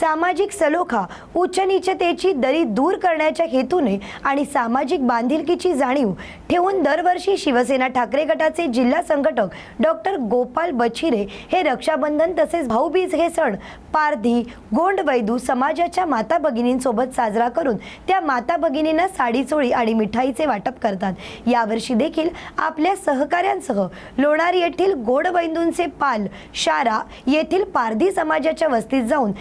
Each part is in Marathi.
सामाजिक सलोखा उच्चनीचतेची दरी दूर करण्याच्या हेतूने आणि सामाजिक बांधिलकीची जाणीव ठेवून दरवर्षी शिवसेना ठाकरे गटाचे जिल्हा संघटक डॉक्टर गोपाल बछिरे हे रक्षाबंधन तसेच भाऊबीज हे सण पारधी गोंड वैदू समाजाच्या माता भगिनींसोबत साजरा करून त्या माता भगिनींना साडी चोळी आणि मिठाईचे वाटप करतात. यावर्षी देखील आपल्या सहकाऱ्यांसह लोणार येथील गोड वैदूंचे पाल शारा येथील पारधी समाजाच्या वस्तीत जाऊन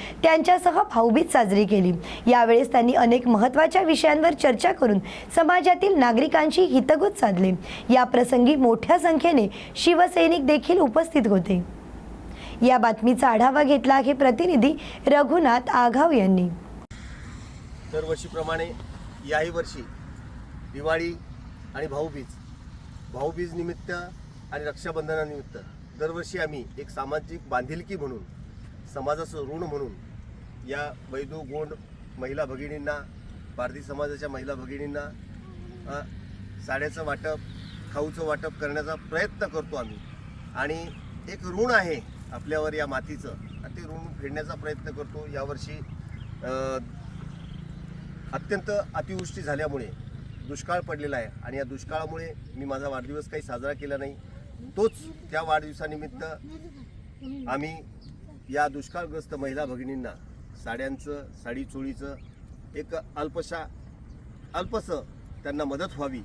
यांच्यासह भाऊबीज साजरी केली. यावेळेस त्यांनी अनेक महत्त्वाच्या विषयांवर चर्चा करून समाजातील नागरिकांशी हितगुज साधले. या प्रसंगी मोठ्या संख्येने शिवसैनिक देखील उपस्थित होते. या बातमीचा आढावा घेतला आहे प्रतिनिधी रघुनाथ आघाव यांनी. दरवर्षीप्रमाणे याही वर्षी दिवाळी आणि भाऊबीज भाऊबीज निमित्त आणि रक्षाबंधनानिमित्त दरवर्षी आम्ही एक सामाजिक बांधिलकी म्हणून समाजाचं ऋण म्हणून या वैदू गोंड महिला भगिनींना भारतीय समाजाच्या महिला भगिनींना साड्याचं वाटप खाऊचं वाटप करण्याचा प्रयत्न करतो आम्ही. आणि एक ऋण आहे आपल्यावर या मातीचं आणि ते ऋण फेडण्याचा प्रयत्न करतो. यावर्षी अत्यंत अतिवृष्टी झाल्यामुळे दुष्काळ पडलेला आहे. आणि या दुष्काळामुळे मी माझा वाढदिवस काही साजरा केला नाही. तोच त्या वाढदिवसानिमित्त आम्ही या दुष्काळग्रस्त महिला भगिनींना साड्यांचं साडी चोळीचं एक अल्पशा अल्पसं त्यांना मदत व्हावी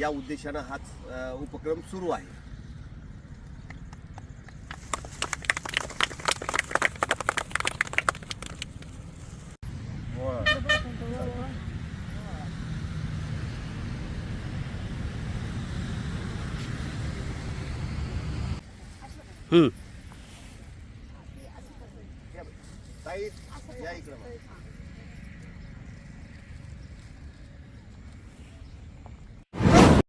या उद्देशानं हाच उपक्रम सुरू आहे. ताई या इकडं